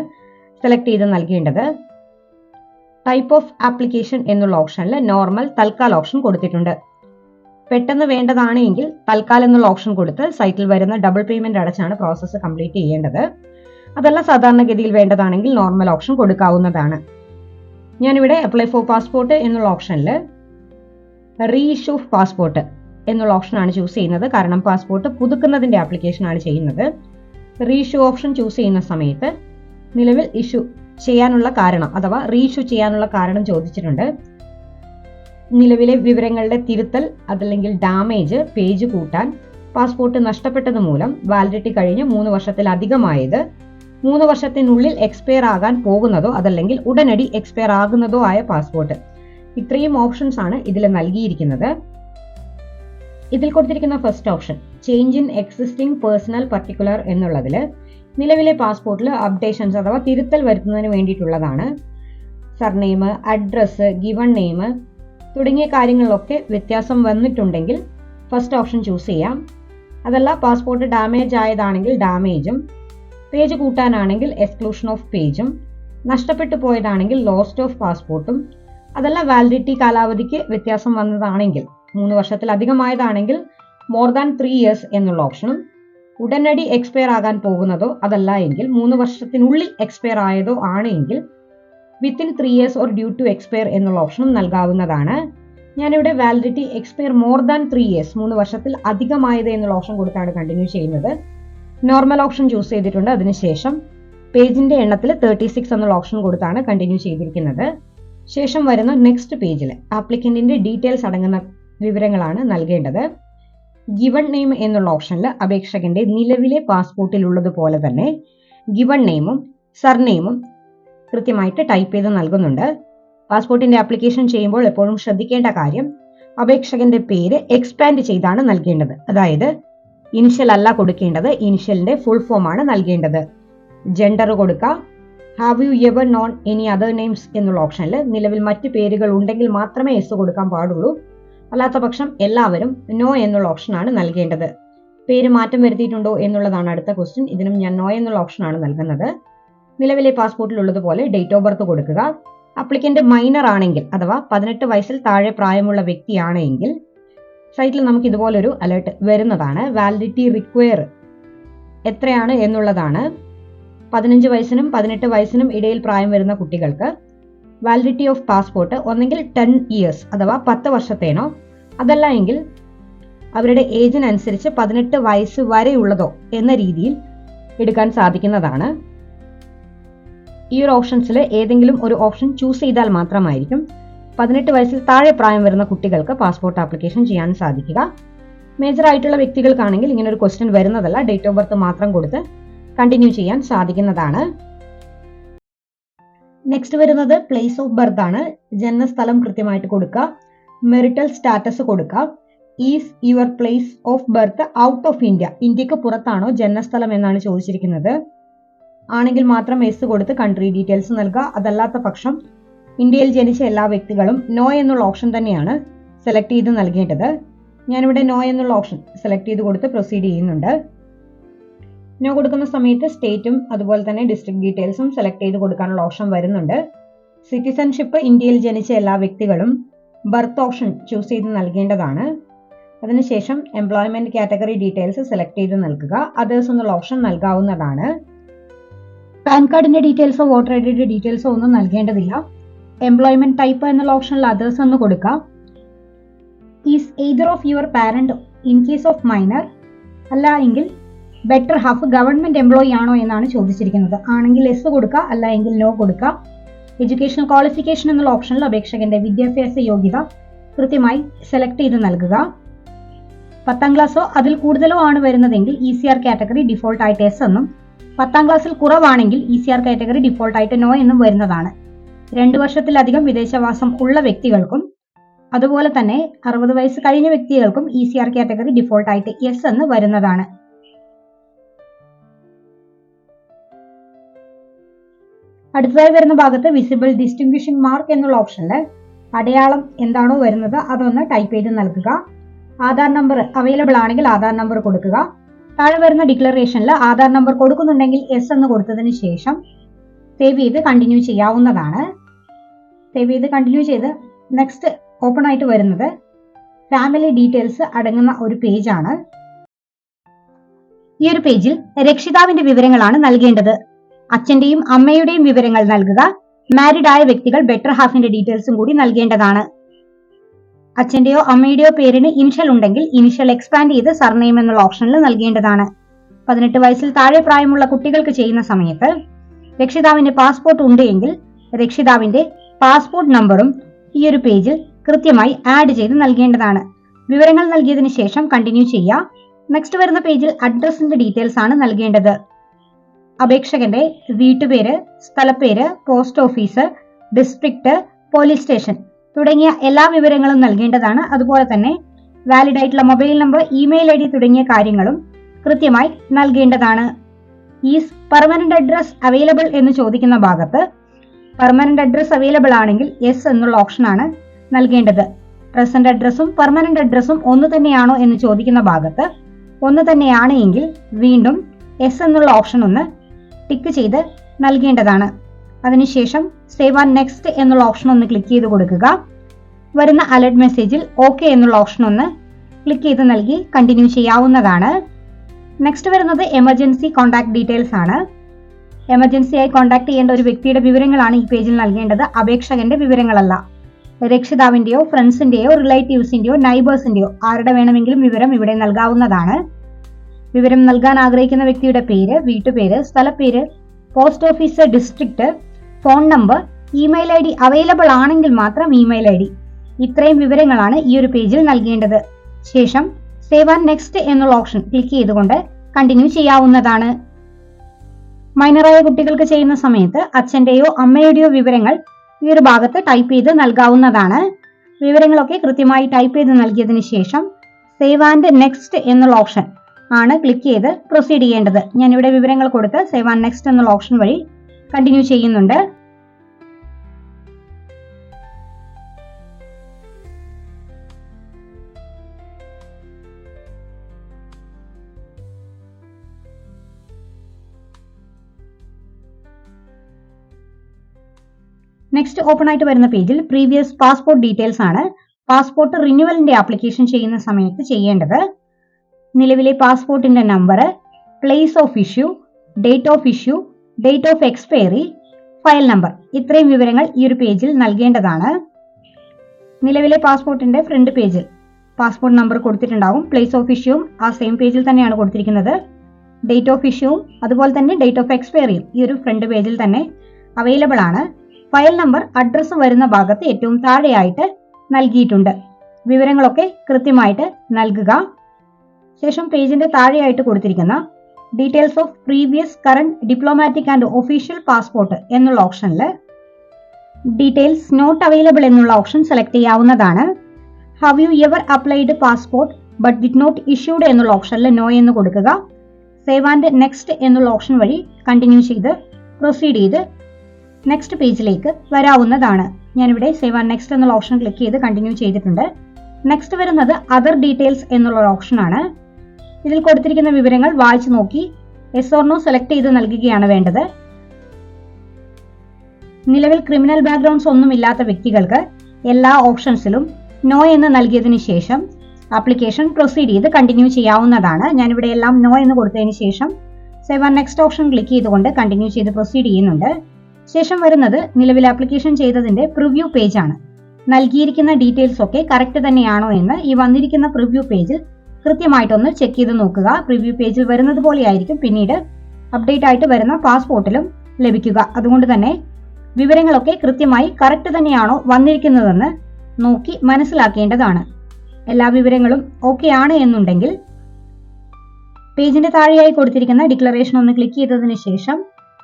സെലക്ട് ചെയ്ത് നൽകേണ്ടത്. ടൈപ്പ് ഓഫ് ആപ്ലിക്കേഷൻ എന്നുള്ള ഓപ്ഷനിൽ നോർമൽ തൽക്കാൽ ഓപ്ഷൻ കൊടുത്തിട്ടുണ്ട്. പെട്ടെന്ന് വേണ്ടതാണ് എങ്കിൽ തൽക്കാൽ എന്നുള്ള ഓപ്ഷൻ കൊടുത്ത് സൈറ്റിൽ വരുന്ന ഡബിൾ പേയ്മെന്റ് അടച്ചാണ് പ്രോസസ്സ് കംപ്ലീറ്റ് ചെയ്യേണ്ടത്. അതല്ല സാധാരണഗതിയിൽ വേണ്ടതാണെങ്കിൽ നോർമൽ ഓപ്ഷൻ കൊടുക്കാവുന്നതാണ്. ഞാനിവിടെ അപ്ലൈ ഫോർ പാസ്പോർട്ട് എന്നുള്ള ഓപ്ഷനിൽ റീ ഇഷ്യൂ ഓഫ് പാസ്പോർട്ട് എന്നുള്ള ഓപ്ഷനാണ് ചൂസ് ചെയ്യുന്നത്. കാരണം പാസ്പോർട്ട് പുതുക്കുന്നതിന്റെ ആപ്ലിക്കേഷനാണ് ചെയ്യുന്നത്. റീഇഷ്യൂ ഓപ്ഷൻ ചൂസ് ചെയ്യുന്ന സമയത്ത് നിലവിൽ ഇഷ്യൂ ചെയ്യാനുള്ള കാരണം അഥവാ റീഇഷ്യൂ ചെയ്യാനുള്ള കാരണം ചോദിച്ചിട്ടുണ്ട്. നിലവിലെ വിവരങ്ങളുടെ തിരുത്തൽ അതല്ലെങ്കിൽ ഡാമേജ് പേജ് കൂട്ടാൻ പാസ്പോർട്ട് നഷ്ടപ്പെട്ടത് മൂലം വാലിഡിറ്റി കഴിഞ്ഞ് മൂന്ന് വർഷത്തിലധികമായത് മൂന്ന് വർഷത്തിനുള്ളിൽ എക്സ്പയർ ആകാൻ പോകുന്നതോ അതല്ലെങ്കിൽ ഉടനടി എക്സ്പയർ ആകുന്നതോ ആയ പാസ്പോർട്ട് ഇത്രയും ഓപ്ഷൻസ് ആണ് ഇതിൽ നൽകിയിരിക്കുന്നത്. ഇതിൽ കൊടുത്തിരിക്കുന്ന first option change in existing personal particular എന്നുള്ളതിൽ നിലവിലെ പാസ്പോർട്ടിൽ അപ്ഡേഷൻസ് അഥവാ തിരുത്തൽ വരുത്തുന്നതിന് വേണ്ടിയിട്ടുള്ളതാണ്. സർനെയിം അഡ്രസ്സ് ഗിവൺ നെയിം തുടങ്ങിയ കാര്യങ്ങളിലൊക്കെ വ്യത്യാസം വന്നിട്ടുണ്ടെങ്കിൽ ഫസ്റ്റ് ഓപ്ഷൻ ചൂസ് ചെയ്യാം. അതല്ല പാസ്പോർട്ട് ഡാമേജ് ആയതാണെങ്കിൽ ഡാമേജും പേജ് കൂട്ടാനാണെങ്കിൽ എക്സ്ക്ലൂഷൻ ഓഫ് പേജും നഷ്ടപ്പെട്ടു പോയതാണെങ്കിൽ ലോസ്റ്റ് ഓഫ് പാസ്പോർട്ടും അതല്ല വാലിഡിറ്റി കാലാവധിക്ക് വ്യത്യാസം വന്നതാണെങ്കിൽ മൂന്ന് വർഷത്തിൽ വർഷത്തിലധികമായതാണെങ്കിൽ മോർ ദാൻ ത്രീ ഇയേഴ്സ് എന്നുള്ള ഓപ്ഷനും ഉടനടി എക്സ്പയർ ആകാൻ പോകുന്നതോ അതല്ല എങ്കിൽ മൂന്ന് വർഷത്തിനുള്ളിൽ എക്സ്പയർ ആയതോ ആണ് എങ്കിൽ within three years or due to expire എന്നുള്ള ഓപ്ഷനും നൽകാവുന്നതാണ്. ഞാനിവിടെ validity expire more than three years മൂന്ന് വർഷത്തിൽ അധികമായത് എന്നുള്ള ഓപ്ഷൻ കൊടുത്താണ് കണ്ടിന്യൂ ചെയ്യുന്നത്. നോർമൽ ഓപ്ഷൻ ചൂസ് ചെയ്തിട്ടുണ്ട്. അതിനുശേഷം പേജിന്റെ എണ്ണത്തിൽ തേർട്ടി സിക്സ് എന്നുള്ള ഓപ്ഷൻ കൊടുത്താണ് കണ്ടിന്യൂ ചെയ്തിരിക്കുന്നത്. ശേഷം വരുന്ന നെക്സ്റ്റ് പേജിൽ ആപ്ലിക്കന്റിന്റെ ഡീറ്റെയിൽസ് അടങ്ങുന്ന വിവരങ്ങളാണ് നൽകേണ്ടത്. ഗിവൺ നെയിം എന്നുള്ള ഓപ്ഷനിൽ അപേക്ഷകന്റെ നിലവിലെ പാസ്പോർട്ടിലുള്ളതുപോലെ തന്നെ ഗിവൺ നെയിമും സർനെയിമും കൃത്യമായിട്ട് ടൈപ്പ് ചെയ്ത് നൽകുന്നുണ്ട്. പാസ്പോർട്ടിന്റെ ആപ്ലിക്കേഷൻ ചെയ്യുമ്പോൾ എപ്പോഴും ശ്രദ്ധിക്കേണ്ട കാര്യം അപേക്ഷകന്റെ പേര് എക്സ്പാൻഡ് ചെയ്താണ് നൽകേണ്ടത്. അതായത് ഇനിഷ്യൽ അല്ല കൊടുക്കേണ്ടത് ഇനിഷ്യലിന്റെ ഫുൾ ഫോം ആണ് നൽകേണ്ടത്. ജെൻഡർ കൊടുക്കുക have you ever known any other names എന്നുള്ള ഓപ്ഷനിൽ നിലവിൽ മറ്റ് പേരുകൾ ഉണ്ടെങ്കിൽ മാത്രമേ എസ് കൊടുക്കാൻ പാടുള്ളൂ. അല്ലാത്ത പക്ഷം എല്ലാവരും നോ എന്നുള്ള ഓപ്ഷനാണ് നൽകേണ്ടത്. പേര് മാറ്റം വരുത്തിയിട്ടുണ്ടോ എന്നുള്ളതാണ് അടുത്ത ക്വസ്റ്റ്യൻ ഇതിനും ഞാൻ നോ എന്നുള്ള ഓപ്ഷനാണ് നൽകുന്നത്. നിലവിലെ പാസ്പോർട്ടിൽ ഉള്ളതുപോലെ ഡേറ്റ് ഓഫ് ബർത്ത് കൊടുക്കുക. അപ്ലിക്കന്റ് മൈനർ ആണെങ്കിൽ അഥവാ പതിനെട്ട് വയസ്സിൽ താഴെ പ്രായമുള്ള വ്യക്തിയാണെങ്കിൽ സൈറ്റിൽ നമുക്ക് ഇതുപോലൊരു അലേർട്ട് വരുന്നതാണ്. വാലിഡിറ്റി റിക്വയർ എത്രയാണ് എന്നുള്ളതാണ്. പതിനഞ്ച് വയസ്സിനും പതിനെട്ട് വയസ്സിനും ഇടയിൽ പ്രായം വരുന്ന കുട്ടികൾക്ക് വാലിഡിറ്റി ഓഫ് പാസ്പോർട്ട് ഒന്നെങ്കിൽ ടെൻ ഇയേഴ്സ് അഥവാ പത്ത് വർഷത്തേനോ അതല്ല എങ്കിൽ അവരുടെ ഏജിനനുസരിച്ച് പതിനെട്ട് വയസ്സ് വരെയുള്ളതോ എന്ന രീതിയിൽ എടുക്കാൻ സാധിക്കുന്നതാണ്. ഈ ഒരു ഓപ്ഷൻസിൽ ഏതെങ്കിലും ഒരു ഓപ്ഷൻ ചൂസ് ചെയ്താൽ മാത്രമായിരിക്കും പതിനെട്ട് വയസ്സിൽ താഴെ പ്രായം വരുന്ന കുട്ടികൾക്ക് പാസ്പോർട്ട് ആപ്ലിക്കേഷൻ ചെയ്യാൻ സാധിക്കുക. മേജർ ആയിട്ടുള്ള വ്യക്തികൾക്കാണെങ്കിൽ ഇങ്ങനെ ഒരു ക്വസ്റ്റ്യൻ വരുന്നതല്ല ഡേറ്റ് ഓഫ് ബർത്ത് മാത്രം കൊടുത്ത് കണ്ടിന്യൂ ചെയ്യാൻ സാധിക്കുന്നതാണ്. നെക്സ്റ്റ് വരുന്നത് പ്ലേസ് ഓഫ് ബർത്ത് ആണ്. ജന്മസ്ഥലം കൃത്യമായിട്ട് കൊടുക്കുക. മെറിറ്റൽ സ്റ്റാറ്റസ് കൊടുക്കുക. Is your place of birth out of India ഇന്ത്യയ്ക്ക് പുറത്താണോ ജന്മസ്ഥലം എന്നാണ് ചോദിച്ചിരിക്കുന്നത്. ആണെങ്കിൽ മാത്രം എസ് കൊടുത്ത് കൺട്രി ഡീറ്റെയിൽസ് നൽകുക. അതല്ലാത്ത പക്ഷം ഇന്ത്യയിൽ ജനിച്ച എല്ലാ വ്യക്തികളും നോ എന്നുള്ള ഓപ്ഷൻ തന്നെയാണ് സെലക്ട് ചെയ്ത് നൽകേണ്ടത്. ഞാനിവിടെ നോ എന്നുള്ള ഓപ്ഷൻ സെലക്ട് ചെയ്ത് കൊടുത്ത് പ്രൊസീഡ് ചെയ്യുന്നുണ്ട്. നോ കൊടുക്കുന്ന സമയത്ത് സ്റ്റേറ്റും അതുപോലെ തന്നെ ഡിസ്ട്രിക്ട് ഡീറ്റെയിൽസും സെലക്ട് ചെയ്ത് കൊടുക്കാനുള്ള ഓപ്ഷൻ വരുന്നുണ്ട്. സിറ്റിസൺഷിപ്പ് ഇന്ത്യയിൽ ജനിച്ച എല്ലാ വ്യക്തികളും ബർത്ത് ഓപ്ഷൻ ചൂസ് ചെയ്ത് നൽകേണ്ടതാണ്. അതിനുശേഷം എംപ്ലോയ്മെന്റ് കാറ്റഗറി ഡീറ്റെയിൽസ് സെലക്ട് ചെയ്ത് നൽകുക. അതേഴ്സ് എന്നുള്ള ഓപ്ഷൻ നൽകാവുന്നതാണ്. പാൻ കാർഡിന്റെ ഡീറ്റെയിൽസോ വോട്ടർ ഐ ഡിയുടെ ഡീറ്റെയിൽസോ ഒന്നും നൽകേണ്ടതില്ല. എംപ്ലോയ്മെന്റ് ടൈപ്പ് എന്നുള്ള ഓപ്ഷനിൽ അതേഴ്സ് എന്ന് കൊടുക്കാം is either of your parent in case of minor അല്ല എങ്കിൽ ബെറ്റർ ഹാഫ് ഗവൺമെന്റ് എംപ്ലോയി ആണോ എന്നാണ് ചോദിച്ചിരിക്കുന്നത്. ആണെങ്കിൽ എസ് കൊടുക്കുക അല്ല എങ്കിൽ നോ കൊടുക്കുക എഡ്യൂക്കേഷണൽ ക്വാളിഫിക്കേഷൻ എന്നുള്ള ഓപ്ഷനിൽ അപേക്ഷകന്റെ വിദ്യാഭ്യാസ യോഗ്യത കൃത്യമായി സെലക്ട് ചെയ്ത് നൽകുക. പത്താം ക്ലാസ്സോ അതിൽ കൂടുതലോ ആണ് വരുന്നതെങ്കിൽ E C R category default ആയിട്ട് എസ് എന്നും പത്താം ക്ലാസ്സിൽ കുറവാണെങ്കിൽ E C R category default ആയിട്ട് നോ എന്നും വരുന്നതാണ്. രണ്ടു വർഷത്തിലധികം വിദേശവാസം ഉള്ള വ്യക്തികൾക്കും അതുപോലെ തന്നെ അറുപത് വയസ്സ് കഴിഞ്ഞ വ്യക്തികൾക്കും E C R category default ആയിട്ട് എസ് എന്ന് വരുന്നതാണ്. അടുത്തതായി വരുന്ന ഭാഗത്ത് വിസിബിൾ ഡിസ്റ്റിംഗ്വിഷിംഗ് മാർക്ക് എന്നുള്ള ഓപ്ഷനിൽ അടയാളം എന്താണോ വരുന്നത് അതൊന്ന് ടൈപ്പ് ചെയ്ത് നൽകുക. ആധാർ നമ്പർ അവൈലബിൾ ആണെങ്കിൽ ആധാർ നമ്പർ കൊടുക്കുക. താഴെ വരുന്ന ഡിക്ലറേഷനിൽ ആധാർ നമ്പർ കൊടുക്കുന്നുണ്ടെങ്കിൽ എസ് എന്ന് കൊടുത്തതിന് ശേഷം സേവ് ചെയ്ത് കണ്ടിന്യൂ ചെയ്യാവുന്നതാണ്. സേവ് ചെയ്ത് കണ്ടിന്യൂ ചെയ്ത് നെക്സ്റ്റ് ഓപ്പൺ ആയിട്ട് വരുന്നത് ഫാമിലി ഡീറ്റെയിൽസ് അടങ്ങുന്ന ഒരു പേജാണ് ഈ ഒരു പേജിൽ രക്ഷിതാവിന്റെ വിവരങ്ങളാണ് നൽകേണ്ടത്. അച്ഛന്റെയും അമ്മയുടെയും വിവരങ്ങൾ നൽകുക. മാരിഡ് ആയ വ്യക്തികൾ ബെറ്റർ ഹാഫിന്റെ ഡീറ്റെയിൽസും കൂടി നൽകേണ്ടതാണ്. അച്ഛന്റെയോ അമ്മയുടെയോ പേരിന് ഇനിഷ്യൽ ഉണ്ടെങ്കിൽ ഇനിഷ്യൽ എക്സ്പാൻഡ് ചെയ്ത് സർനെയിം എന്നുള്ള ഓപ്ഷനിൽ നൽകേണ്ടതാണ്. പതിനെട്ട് വയസ്സിൽ താഴെ പ്രായമുള്ള കുട്ടികൾക്ക് ചെയ്യുന്ന സമയത്ത് രക്ഷിതാവിന്റെ പാസ്പോർട്ട് ഉണ്ട് എങ്കിൽ രക്ഷിതാവിന്റെ പാസ്പോർട്ട് നമ്പറും ഈ ഒരു പേജിൽ കൃത്യമായി ആഡ് ചെയ്ത് നൽകേണ്ടതാണ്. വിവരങ്ങൾ നൽകിയതിനു ശേഷം കണ്ടിന്യൂ ചെയ്യുക. നെക്സ്റ്റ് വരുന്ന പേജിൽ അഡ്രസ്സിന്റെ ഡീറ്റെയിൽസ് ആണ് നൽകേണ്ടത്. അപേക്ഷകന്റെ വീട്ടുപേര് സ്ഥലപ്പേര് post office district police station തുടങ്ങിയ എല്ലാ വിവരങ്ങളും നൽകേണ്ടതാണ്. അതുപോലെ തന്നെ വാലിഡ് ആയിട്ടുള്ള mobile number email I D തുടങ്ങിയ കാര്യങ്ങളും കൃത്യമായി നൽകേണ്ടതാണ്. ഈസ് പെർമനന്റ് അഡ്രസ് അവൈലബിൾ എന്ന് ചോദിക്കുന്ന ഭാഗത്ത് പെർമനന്റ് അഡ്രസ് അവൈലബിൾ ആണെങ്കിൽ യെസ് എന്നുള്ള ഓപ്ഷനാണ് നൽകേണ്ടത്. പ്രസന്റ് അഡ്രസ്സും പെർമനന്റ് അഡ്രസ്സും ഒന്ന് തന്നെയാണോ എന്ന് ചോദിക്കുന്ന ഭാഗത്ത് ഒന്ന് തന്നെയാണ് എങ്കിൽ വീണ്ടും എസ് എന്നുള്ള ഓപ്ഷൻ ഒന്ന് ടിക്ക് ചെയ്ത് നൽകേണ്ടതാണ്. അതിനുശേഷം സേവ് ആൻ നെക്സ്റ്റ് എന്നുള്ള ഓപ്ഷൻ ഒന്ന് ക്ലിക്ക് ചെയ്ത് കൊടുക്കുക. വരുന്ന അലർട്ട് മെസ്സേജിൽ ഓക്കെ എന്നുള്ള ഓപ്ഷൻ ഒന്ന് ക്ലിക്ക് ചെയ്ത് നൽകി കണ്ടിന്യൂ ചെയ്യാവുന്നതാണ്. നെക്സ്റ്റ് വരുന്നത് എമർജൻസി കോൺടാക്ട് ഡീറ്റെയിൽസ് ആണ്. എമർജൻസി ആയി കോൺടാക്ട് ചെയ്യേണ്ട ഒരു വ്യക്തിയുടെ വിവരങ്ങളാണ് ഈ പേജിൽ നൽകേണ്ടത്. അപേക്ഷകന്റെ വിവരങ്ങളല്ല. രക്ഷിതാവിന്റെയോ ഫ്രണ്ട്സിന്റെയോ റിലേറ്റീവ്സിന്റെയോ നൈബേഴ്സിന്റെയോ ആരുടെ വേണമെങ്കിലും വിവരം ഇവിടെ നൽകാവുന്നതാണ്. വിവരം നൽകാൻ ആഗ്രഹിക്കുന്ന വ്യക്തിയുടെ പേര് വീട്ടുപേര് സ്ഥലപ്പേര് post office district phone number email I D available ആണെങ്കിൽ മാത്രം ഇമെയിൽ ഐ ഡി ഇത്രയും വിവരങ്ങളാണ് ഈ ഒരു പേജിൽ നൽകേണ്ടത്. ശേഷം സേവ് ആൻഡ് നെക്സ്റ്റ് എന്നുള്ള ഓപ്ഷൻ ക്ലിക്ക് ചെയ്തുകൊണ്ട് കണ്ടിന്യൂ ചെയ്യാവുന്നതാണ്. മൈനറായ കുട്ടികൾക്ക് ചെയ്യുന്ന സമയത്ത് അച്ഛന്റെയോ അമ്മയുടെയോ വിവരങ്ങൾ ഈ ഒരു ഭാഗത്ത് ടൈപ്പ് ചെയ്ത് നൽകാവുന്നതാണ്. വിവരങ്ങളൊക്കെ കൃത്യമായി ടൈപ്പ് ചെയ്ത് നൽകിയതിന് ശേഷം സേവ് ആൻഡ് നെക്സ്റ്റ് എന്നുള്ള ഓപ്ഷൻ ആണ് ക്ലിക്ക് ചെയ്ത് പ്രൊസീഡ് ചെയ്യേണ്ടത്. ഞാൻ ഇവിടെ വിവരങ്ങൾ കൊടുത്ത് സേവ് ആൻഡ് നെക്സ്റ്റ് എന്നുള്ള ഓപ്ഷൻ വഴി കണ്ടിന്യൂ ചെയ്യുന്നുണ്ട്. നെക്സ്റ്റ് ഓപ്പൺ ആയിട്ട് വരുന്ന പേജിൽ പ്രീവിയസ് പാസ്പോർട്ട് ഡീറ്റെയിൽസ് ആണ്. പാസ്പോർട്ട് റിന്യൂവലിന്റെ ആപ്ലിക്കേഷൻ ചെയ്യുന്ന സമയത്ത് ചെയ്യേണ്ടത്. നിലവിലെ പാസ്പോർട്ടിന്റെ number place of issue date of issue date of expiry file number ഇത്രയും വിവരങ്ങൾ ഈ ഒരു പേജിൽ നൽകേണ്ടതാണ്. നിലവിലെ പാസ്പോർട്ടിന്റെ ഫ്രണ്ട് പേജിൽ പാസ്പോർട്ട് നമ്പർ കൊടുത്തിട്ടുണ്ടാവും. പ്ലേസ് ഓഫ് ഇഷ്യൂവും ആ സെയിം പേജിൽ തന്നെയാണ് കൊടുത്തിരിക്കുന്നത്. ഡേറ്റ് ഓഫ് ഇഷ്യൂവും അതുപോലെ തന്നെ ഡേറ്റ് ഓഫ് എക്സ്പയറിയും ഈ ഒരു ഫ്രണ്ട് പേജിൽ തന്നെ അവൈലബിൾ ആണ്. ഫയൽ നമ്പർ അഡ്രസ്സ് വരുന്ന ഭാഗത്ത് ഏറ്റവും താഴെയായിട്ട് നൽകിയിട്ടുണ്ട്. വിവരങ്ങളൊക്കെ കൃത്യമായിട്ട് നൽകുക. ശേഷം പേജിന്റെ താഴെയായിട്ട് കൊടുത്തിരിക്കുന്ന details of previous current diplomatic and official passport എന്നുള്ള ഓപ്ഷനിൽ ഡീറ്റെയിൽസ് നോട്ട് അവൈലബിൾ എന്നുള്ള ഓപ്ഷൻ സെലക്ട് ചെയ്യാവുന്നതാണ്. Have you ever applied passport but did not issued എന്നുള്ള ഓപ്ഷനിൽ നോ എന്ന് കൊടുക്കുക. സേവ് ആൻഡ് നെക്സ്റ്റ് എന്നുള്ള ഓപ്ഷൻ വഴി കണ്ടിന്യൂ ചെയ്ത് പ്രൊസീഡ് ചെയ്ത് നെക്സ്റ്റ് പേജിലേക്ക് വരാവുന്നതാണ്. ഞാനിവിടെ സേവ് ആൻഡ് നെക്സ്റ്റ് എന്നുള്ള ഓപ്ഷൻ ക്ലിക്ക് ചെയ്ത് കണ്ടിന്യൂ ചെയ്തിട്ടുണ്ട്. നെക്സ്റ്റ് വരുന്നത് അതർ ഡീറ്റെയിൽസ് എന്നുള്ള ഓപ്ഷൻ ആണ്. ഇതിൽ കൊടുത്തിരിക്കുന്ന വിവരങ്ങൾ വായിച്ചു നോക്കി. എസ് ഓർ നോ സെലക്ട് ചെയ്ത് നൽകുകയാണ് വേണ്ടത്. നിലവിൽ ക്രിമിനൽ ബാക്ക്ഗ്രൗണ്ട്സ് ഒന്നും ഇല്ലാത്ത വ്യക്തികൾക്ക് എല്ലാ ഓപ്ഷൻസിലും നോ എന്ന് നൽകിയതിന് ശേഷം ആപ്ലിക്കേഷൻ പ്രൊസീഡ് ചെയ്ത് കണ്ടിന്യൂ ചെയ്യാവുന്നതാണ്. ഞാനിവിടെ എല്ലാം നോ എന്ന് കൊടുത്തതിന് ശേഷം save and next option click ചെയ്തുകൊണ്ട് കണ്ടിന്യൂ ചെയ്ത് പ്രൊസീഡ് ചെയ്യുന്നുണ്ട്. ശേഷം വരുന്നത് നിലവിൽ ആപ്ലിക്കേഷൻ ചെയ്തതിന്റെ പ്രിവ്യൂ പേജ് ആണ്. നൽകിയിരിക്കുന്ന ഡീറ്റെയിൽസ് ഒക്കെ കറക്റ്റ് തന്നെയാണോ എന്ന് ഈ വന്നിരിക്കുന്ന പ്രിവ്യൂ പേജിൽ കൃത്യമായിട്ടൊന്ന് ചെക്ക് ചെയ്ത് നോക്കുക. പ്രിവ്യൂ പേജിൽ വരുന്നത് പോലെയായിരിക്കും പിന്നീട് അപ്ഡേറ്റ് ആയിട്ട് വരുന്ന പാസ്പോർട്ടിലും ലഭിക്കുക. അതുകൊണ്ട് തന്നെ വിവരങ്ങളൊക്കെ കൃത്യമായി കറക്റ്റ് തന്നെയാണോ വന്നിരിക്കുന്നതെന്ന് നോക്കി മനസ്സിലാക്കേണ്ടതാണ്. എല്ലാ വിവരങ്ങളും ഓക്കെ ആണ് എന്നുണ്ടെങ്കിൽ പേജിന്റെ താഴെയായി കൊടുത്തിരിക്കുന്ന ഡിക്ലറേഷൻ ഒന്ന് ക്ലിക്ക് ചെയ്തതിന് ശേഷം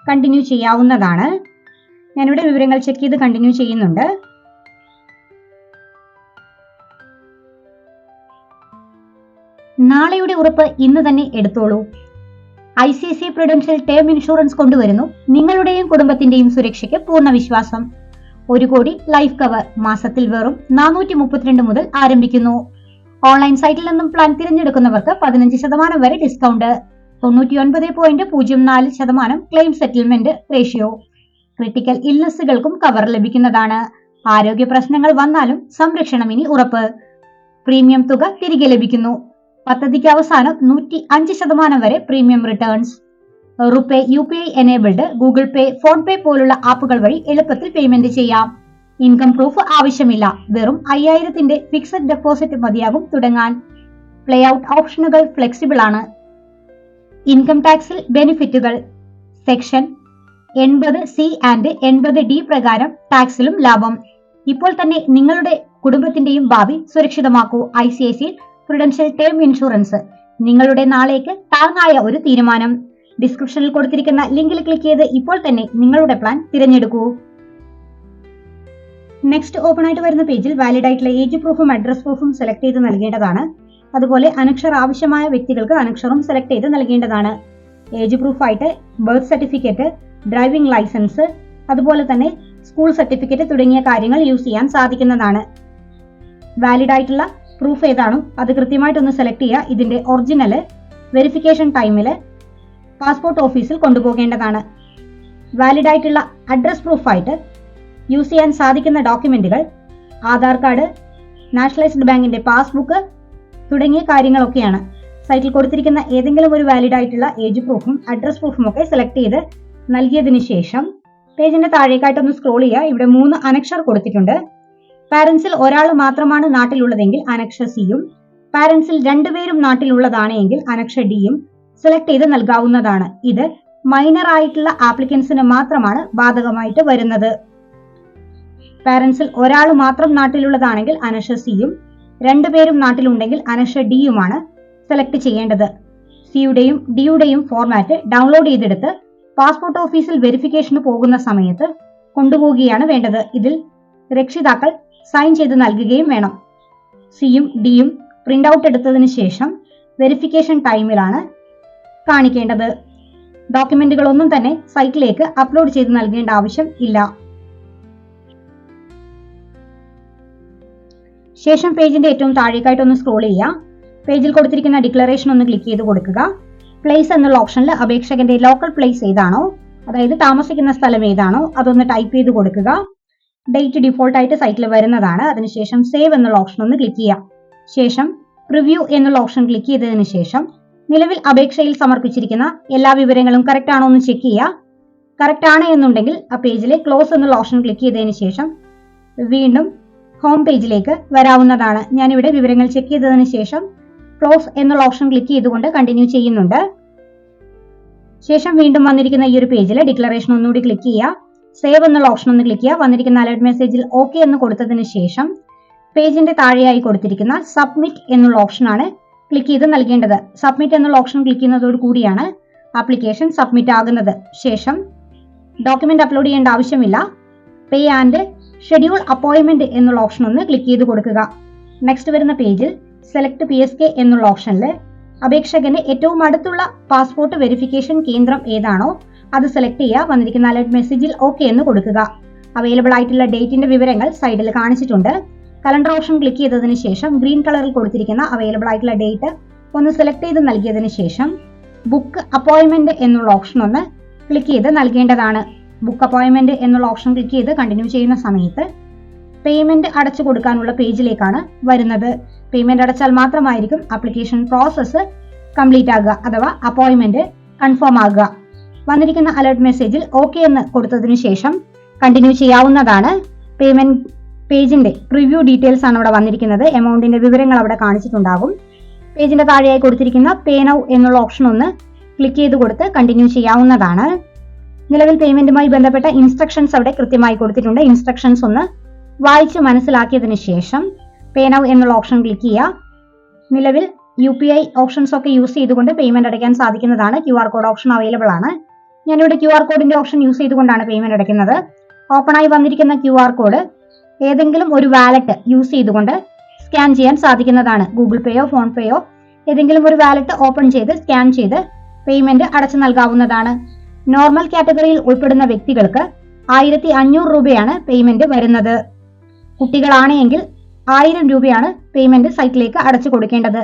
കണ്ടിന്യൂ ചെയ്യാവുന്നതാണ്. ഞാനിവിടെ വിവരങ്ങൾ ചെക്ക് ചെയ്ത് കണ്ടിന്യൂ ചെയ്യുന്നുണ്ട്. നാളെയുടെ ഉറപ്പ് ഇന്ന് തന്നെ എടുത്തോളൂ. I C C Prudential term insurance കൊണ്ടുവരുന്നു. നിങ്ങളുടെയും കുടുംബത്തിന്റെയും സുരക്ഷയ്ക്ക് പൂർണ വിശ്വാസം. ഒരു കോടി ലൈഫ് കവർ മാസത്തിൽ വെറും നാനൂറ്റി മുപ്പത്തിരണ്ട് മുതൽ ആരംഭിക്കുന്നു. ഓൺലൈൻ സൈറ്റിൽ നിന്നും പ്ലാൻ തിരഞ്ഞെടുക്കുന്നവർക്ക് പതിനഞ്ച് ശതമാനം വരെ ഡിസ്കൗണ്ട് തൊണ്ണൂറ്റി ഒൻപത് പോയിന്റ് പൂജ്യം നാല് ശതമാനം ക്ലെയിം സെറ്റിൽമെന്റ് റേഷ്യോ ക്രിട്ടിക്കൽ ഇൽനെസ്സുകൾക്കും കവർ ലഭിക്കുന്നതാണ്. ആരോഗ്യ പ്രശ്നങ്ങൾ വന്നാലും സംരക്ഷണം ഇനി ഉറപ്പ്. പ്രീമിയം തുക തിരികെ ലഭിക്കുന്നു. പദ്ധതിക്ക് അവസാനം നൂറ്റി അഞ്ച് ശതമാനം വരെ premium returns RuPay U P I enabled Google Pay PhonePe പോലുള്ള ആപ്പുകൾ വഴി എളുപ്പത്തിൽ പേയ്മെന്റ് ചെയ്യാം. ഇൻകം പ്രൂഫ് ആവശ്യമില്ല. വെറും അയ്യായിരത്തിന്റെ ഫിക്സഡ് ഡെപ്പോസിറ്റ് മതിയാകും തുടങ്ങാൻ. പ്ലേ ഔട്ട് ഓപ്ഷനുകൾ ഫ്ലെക്സിബിൾ ആണ്. ഇൻകം ടാക്സിൽ ബെനിഫിറ്റുകൾ. സെക്ഷൻ എൺപത് സി ആൻഡ് എൺപത് ഡി പ്രകാരം ടാക്സിലും ലാഭം. ഇപ്പോൾ തന്നെ നിങ്ങളുടെ കുടുംബത്തിന്റെയും ഭാവി സുരക്ഷിതമാക്കൂ. I C I C Prudential term insurance നിങ്ങളുടെ നാളേക്ക് താങ്ങായ ഒരു തീരുമാനം. ഡിസ്ക്രിപ്ഷനിൽ കൊടുത്തിരിക്കുന്ന ലിങ്കിൽ ക്ലിക്ക് ചെയ്ത് ഇപ്പോൾ തന്നെ നിങ്ങളുടെ പ്ലാൻ തിരഞ്ഞെടുക്കൂ. നെക്സ്റ്റ് ഓപ്പൺ ആയിട്ട് വരുന്ന പേജിൽ വാലിഡ് ആയിട്ടുള്ള ഏജ് പ്രൂഫും അഡ്രസ് പ്രൂഫും സെലക്ട് ചെയ്ത് നൽകേണ്ടതാണ്. അതുപോലെ അനക്ഷർ ആവശ്യമായ വ്യക്തികൾക്ക് അനക്ഷറും സെലക്ട് ചെയ്ത് നൽകേണ്ടതാണ്. ഏജ് പ്രൂഫായിട്ട് ബർത്ത് സർട്ടിഫിക്കറ്റ് ഡ്രൈവിംഗ് ലൈസൻസ് അതുപോലെ തന്നെ സ്കൂൾ സർട്ടിഫിക്കറ്റ് തുടങ്ങിയ കാര്യങ്ങൾ യൂസ് ചെയ്യാൻ സാധിക്കുന്നതാണ്. വാലിഡ് ആയിട്ടുള്ള പ്രൂഫ് ഏതാണോ? അത് കൃത്യമായിട്ടൊന്ന് സെലക്ട് ചെയ്യുക. ഇതിന്റെ ഒറിജിനൽ വെരിഫിക്കേഷൻ ടൈമിൽ പാസ്പോർട്ട് ഓഫീസിൽ കൊണ്ടുപോകേണ്ടതാണ്. വാലിഡ് ആയിട്ടുള്ള അഡ്രസ് പ്രൂഫായിട്ട് യൂസ് ചെയ്യാൻ സാധിക്കുന്ന ഡോക്യുമെന്റുകൾ ആധാർ കാർഡ് നാഷണലൈസ്ഡ് ബാങ്കിന്റെ പാസ്ബുക്ക് തുടങ്ങിയ കാര്യങ്ങളൊക്കെയാണ്. സൈറ്റിൽ കൊടുത്തിരിക്കുന്ന ഏതെങ്കിലും ഒരു വാലിഡ് ആയിട്ടുള്ള ഏജ് പ്രൂഫും അഡ്രസ് പ്രൂഫും ഒക്കെ സെലക്ട് ചെയ്ത് നൽകിയതിനു ശേഷം പേജിന്റെ താഴേക്കായിട്ടൊന്ന് സ്ക്രോൾ ചെയ്യുക. ഇവിടെ മൂന്ന് അനക്ഷർ കൊടുത്തിട്ടുണ്ട്. പാരന്റ്സിൽ ഒരാൾ മാത്രമാണ് നാട്ടിലുള്ളതെങ്കിൽ അനക്ഷ സിയും പാരന്റ്സിൽ രണ്ടുപേരും നാട്ടിലുള്ളതാണ് എങ്കിൽ അനക്ഷ ഡിയും സെലക്ട് ചെയ്ത് നൽകാവുന്നതാണ്. ഇത് മൈനർ ആയിട്ടുള്ള ആപ്ലിക്കൻസിന് മാത്രമാണ് ബാധകമായിട്ട് വരുന്നത്. പാരന്റ്സിൽ ഒരാൾ മാത്രം നാട്ടിലുള്ളതാണെങ്കിൽ അനക്ഷ സിയും രണ്ടുപേരും നാട്ടിലുണ്ടെങ്കിൽ അനക്ഷ ഡിയുമാണ് സെലക്ട് ചെയ്യേണ്ടത്. സിയുടെയും ഡിയുടെയും ഫോർമാറ്റ് ഡൗൺലോഡ് ചെയ്തെടുത്ത് പാസ്പോർട്ട് ഓഫീസിൽ വെരിഫിക്കേഷന് പോകുന്ന സമയത്ത് കൊണ്ടുപോവുകയാണ് വേണ്ടത്. ഇതിൽ രക്ഷിതാക്കൾ സൈൻ ചെയ്ത് നൽകുകയും വേണം. സിയും ഡിയും പ്രിന്റ് ഔട്ട് എടുത്തതിന് ശേഷം വെരിഫിക്കേഷൻ ടൈമിലാണ് കാണിക്കേണ്ടത്. ഡോക്യുമെന്റുകളൊന്നും തന്നെ സൈറ്റിലേക്ക് അപ്ലോഡ് ചെയ്ത് നൽകേണ്ട ആവശ്യം ഇല്ല. ശേഷം പേജിന്റെ ഏറ്റവും താഴേക്കായിട്ട് ഒന്ന് സ്ക്രോൾ ചെയ്യുക. പേജിൽ കൊടുത്തിരിക്കുന്ന ഡിക്ലറേഷൻ ഒന്ന് ക്ലിക്ക് ചെയ്ത് കൊടുക്കുക. പ്ലേസ് എന്നുള്ള ഓപ്ഷനിൽ അപേക്ഷകന്റെ ലോക്കൽ പ്ലേസ് ഏതാണോ അതായത് താമസിക്കുന്ന സ്ഥലം ഏതാണോ അതൊന്ന് ടൈപ്പ് ചെയ്ത് കൊടുക്കുക. ഡേറ്റ് ഡിഫോൾട്ട് ആയിട്ട് സൈറ്റിൽ വരുന്നതാണ്. അതിനുശേഷം സേവ് എന്നുള്ള ഓപ്ഷൻ ഒന്ന് ക്ലിക്ക് ചെയ്യാം. ശേഷം പ്രിവ്യൂ എന്നുള്ള ഓപ്ഷൻ ക്ലിക്ക് ചെയ്തതിന് ശേഷം നിലവിൽ അപേക്ഷയിൽ സമർപ്പിച്ചിരിക്കുന്ന എല്ലാ വിവരങ്ങളും കറക്റ്റ് ആണോ എന്ന് ചെക്ക് ചെയ്യുക. കറക്റ്റ് ആണ് എന്നുണ്ടെങ്കിൽ ആ പേജിലെ ക്ലോസ് എന്നുള്ള ഓപ്ഷൻ ക്ലിക്ക് ചെയ്തതിന് ശേഷം വീണ്ടും ഹോം പേജിലേക്ക് വരാവുന്നതാണ്. ഞാനിവിടെ വിവരങ്ങൾ ചെക്ക് ചെയ്തതിന് ശേഷം ക്ലോസ് എന്നുള്ള ഓപ്ഷൻ ക്ലിക്ക് ചെയ്തുകൊണ്ട് കണ്ടിന്യൂ ചെയ്യുന്നുണ്ട്. ശേഷം വീണ്ടും വന്നിരിക്കുന്ന ഈ ഒരു പേജിൽ ഡിക്ലറേഷൻ ഒന്നുകൂടി ക്ലിക്ക് ചെയ്യുക. സേവ് എന്നുള്ള ഓപ്ഷൻ ഒന്ന് ക്ലിക്ക് ചെയ്യുക. വന്നിരിക്കുന്ന അലേർട്ട് മെസ്സേജിൽ ഓക്കെ എന്ന് കൊടുത്തതിന് ശേഷം പേജിന്റെ താഴെയായി കൊടുത്തിരിക്കുന്ന സബ്മിറ്റ് എന്നുള്ള ഓപ്ഷനാണ് ക്ലിക്ക് ചെയ്ത് നൽകേണ്ടത്. സബ്മിറ്റ് എന്നുള്ള ഓപ്ഷൻ ക്ലിക്ക് ചെയ്യുന്നതോട് കൂടിയാണ് ആപ്ലിക്കേഷൻ സബ്മിറ്റ് ആകുന്നത്. ശേഷം ഡോക്യുമെന്റ് അപ്ലോഡ് ചെയ്യേണ്ട ആവശ്യമില്ല. പേ ആൻഡ് ഷെഡ്യൂൾ അപ്പോയിന്റ്മെന്റ് എന്നുള്ള ഓപ്ഷൻ ഒന്ന് ക്ലിക്ക് ചെയ്ത് കൊടുക്കുക. നെക്സ്റ്റ് വരുന്ന പേജിൽ സെലക്ട് പി എസ് കെ എന്നുള്ള ഓപ്ഷനിൽ അപേക്ഷകന് ഏറ്റവും അടുത്തുള്ള പാസ്പോർട്ട് വെരിഫിക്കേഷൻ കേന്ദ്രം ഏതാണോ അത് സെലക്ട് ചെയ്യുക വന്നിരിക്കുന്ന അലേർട്ട് മെസ്സേജിൽ ഓക്കെ എന്ന് കൊടുക്കുക. അവൈലബിൾ ആയിട്ടുള്ള ഡേറ്റിന്റെ വിവരങ്ങൾ സൈഡിൽ കാണിച്ചിട്ടുണ്ട്. കലണ്ടർ ഓപ്ഷൻ ക്ലിക്ക് ചെയ്തതിന് ശേഷം ഗ്രീൻ കളറിൽ കൊടുത്തിരിക്കുന്ന അവൈലബിൾ ആയിട്ടുള്ള ഡേറ്റ് ഒന്ന് സെലക്ട് ചെയ്ത് നൽകിയതിന് ശേഷം ബുക്ക് അപ്പോയിൻമെന്റ് എന്നുള്ള ഓപ്ഷൻ ഒന്ന് ക്ലിക്ക് ചെയ്ത് നൽകേണ്ടതാണ്. ബുക്ക് അപ്പോയിൻമെന്റ് എന്നുള്ള ഓപ്ഷൻ ക്ലിക്ക് ചെയ്ത് കണ്ടിന്യൂ ചെയ്യുന്ന സമയത്ത് പേയ്മെന്റ് അടച്ചു കൊടുക്കാനുള്ള പേജിലേക്കാണ് വരുന്നത്. പേയ്മെന്റ് അടച്ചാൽ മാത്രമായിരിക്കും ആപ്ലിക്കേഷൻ പ്രോസസ്സ് കംപ്ലീറ്റ് ആകുക അഥവാ അപ്പോയിൻമെന്റ് കൺഫേം ആകുക. വന്നിരിക്കുന്ന അലേർട്ട് മെസ്സേജിൽ ഓക്കെ എന്ന് കൊടുത്തതിനു ശേഷം കണ്ടിന്യൂ ചെയ്യാവുന്നതാണ്. പേയ്മെന്റ് പേജിന്റെ പ്രിവ്യൂ ഡീറ്റെയിൽസ് ആണ് അവിടെ വന്നിരിക്കുന്നത്. എമൗണ്ടിന്റെ വിവരങ്ങൾ അവിടെ കാണിച്ചിട്ടുണ്ടാകും. പേജിന്റെ താഴെയായി കൊടുത്തിരിക്കുന്ന പേ നൗ എന്നുള്ള ഓപ്ഷൻ ഒന്ന് ക്ലിക്ക് ചെയ്ത് കൊടുത്ത് കണ്ടിന്യൂ ചെയ്യാവുന്നതാണ്. നിലവിൽ പേയ്മെന്റുമായി ബന്ധപ്പെട്ട ഇൻസ്ട്രക്ഷൻസ് അവിടെ കൃത്യമായി കൊടുത്തിട്ടുണ്ട്. ഇൻസ്ട്രക്ഷൻസ് ഒന്ന് വായിച്ച് മനസ്സിലാക്കിയതിനു ശേഷം പേ നൗ എന്നുള്ള ഓപ്ഷൻ ക്ലിക്ക് ചെയ്യുക. നിലവിൽ യു പി ഐ ഓപ്ഷൻസ് ഒക്കെ യൂസ് ചെയ്തുകൊണ്ട് പേയ്മെന്റ് അടയ്ക്കാൻ സാധിക്കുന്നതാണ്. Q R code option available ആണ്. ഞാനിവിടെ ക്യു ആർ കോഡിന്റെ ഓപ്ഷൻ യൂസ് ചെയ്തുകൊണ്ടാണ് പേയ്മെന്റ് അടയ്ക്കുന്നത്. ഓപ്പൺ ആയി വന്നിരിക്കുന്ന ക്യു ആർ കോഡ് ഏതെങ്കിലും ഒരു വാലറ്റ് യൂസ് ചെയ്തുകൊണ്ട് സ്കാൻ ചെയ്യാൻ സാധിക്കുന്നതാണ്. ഗൂഗിൾ പേയോ ഫോൺ പേയോ ഏതെങ്കിലും ഒരു വാലറ്റ് ഓപ്പൺ ചെയ്ത് സ്കാൻ ചെയ്ത് പേയ്മെന്റ് അടച്ചു നൽകാവുന്നതാണ്. നോർമൽ കാറ്റഗറിയിൽ ഉൾപ്പെടുന്ന വ്യക്തികൾക്ക് ആയിരത്തി അഞ്ഞൂറ് രൂപയാണ് പേയ്മെന്റ് വരുന്നത്. കുട്ടികളാണെങ്കിൽ ആയിരം രൂപയാണ് പേയ്മെന്റ് സൈറ്റിലേക്ക് അടച്ചു കൊടുക്കേണ്ടത്.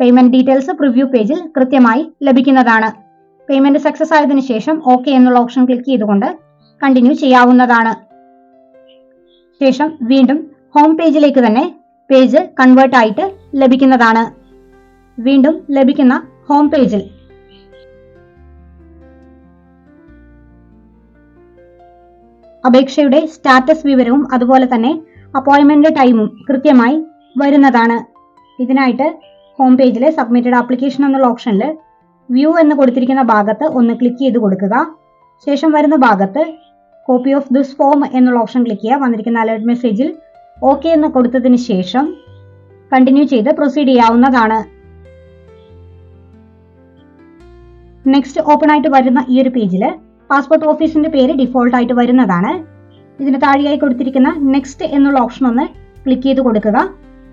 പേയ്മെന്റ് ഡീറ്റെയിൽസ് പ്രിവ്യൂ പേജിൽ കൃത്യമായി ലഭിക്കുന്നതാണ്. പേയ്മെന്റ് സക്സസ് ആയതിനു ശേഷം ഓക്കെ എന്നുള്ള ഓപ്ഷൻ ക്ലിക്ക് ചെയ്തുകൊണ്ട് കണ്ടിന്യൂ ചെയ്യാവുന്നതാണ്. ശേഷം വീണ്ടും ഹോം പേജിലേക്ക് തന്നെ പേജ് കൺവേർട്ട് ആയിട്ട് ലഭിക്കുന്നതാണ്. വീണ്ടും ലഭിക്കുന്ന ഹോം പേജിൽ അപേക്ഷയുടെ സ്റ്റാറ്റസ് വിവരവും അതുപോലെ തന്നെ അപ്പോയിൻമെന്റ് ടൈമും കൃത്യമായി വരുന്നതാണ്. ഇതിനായിട്ട് ഹോം പേജിലെ സബ്മിറ്റഡ് ആപ്ലിക്കേഷൻ എന്നുള്ള ഓപ്ഷനിൽ വ്യൂ എന്ന് കൊടുത്തിരിക്കുന്ന ഭാഗത്ത് ഒന്ന് ക്ലിക്ക് ചെയ്ത് കൊടുക്കുക. ശേഷം വരുന്ന ഭാഗത്ത് കോപ്പി ഓഫ് ദിസ് ഫോം എന്നുള്ള ഓപ്ഷൻ ക്ലിക്ക് ചെയ്യുക വന്നിരിക്കുന്ന അലേർട്ട് മെസ്സേജിൽ ഓക്കെ എന്ന് കൊടുത്തതിന് ശേഷം കണ്ടിന്യൂ ചെയ്ത് പ്രൊസീഡ് ചെയ്യാവുന്നതാണ്. നെക്സ്റ്റ് ഓപ്പൺ ആയിട്ട് വരുന്ന ഈ ഒരു പേജിൽ പാസ്പോർട്ട് ഓഫീസിന്റെ പേര് ഡിഫോൾട്ട് ആയിട്ട് വരുന്നതാണ്. ഇതിന് താഴെയായി കൊടുത്തിരിക്കുന്ന നെക്സ്റ്റ് എന്നുള്ള ഓപ്ഷൻ ഒന്ന് ക്ലിക്ക് ചെയ്ത് കൊടുക്കുക.